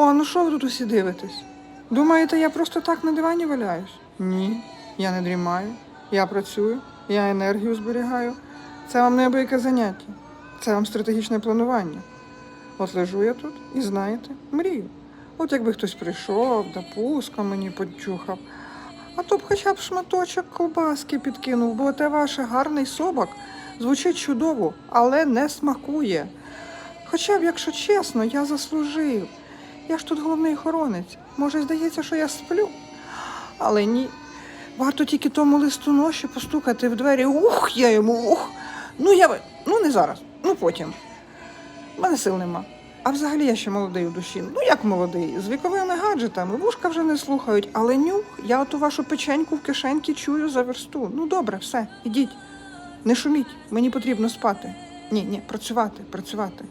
О, ну що ви тут усі дивитесь? Думаєте, я просто так на дивані валяюсь? Ні, я не дрімаю, я працюю, я енергію зберігаю. Це вам неабияке заняття, це вам стратегічне планування. От лежу я тут і знаєте, мрію. От якби хтось прийшов, да мені почухав, а то б хоча б шматочок ковбаски підкинув, бо те ваше гарний собак звучить чудово, але не смакує. Хоча б, якщо чесно, я заслужив. Я ж тут головний охоронець. Може, здається, що я сплю. Але ні. Варто тільки тому листу ноші постукати в двері. Ух, я йому ух. Ну, я ну не зараз, ну потім. У мене сил нема. А взагалі я ще молодий у душі. Ну як молодий? З віковими гаджетами. Вушка вже не слухають, але нюх, я оту вашу печеньку в кишеньки чую за версту. Ну добре, все, ідіть. Не шуміть, мені потрібно спати. Ні, ні, працювати, працювати.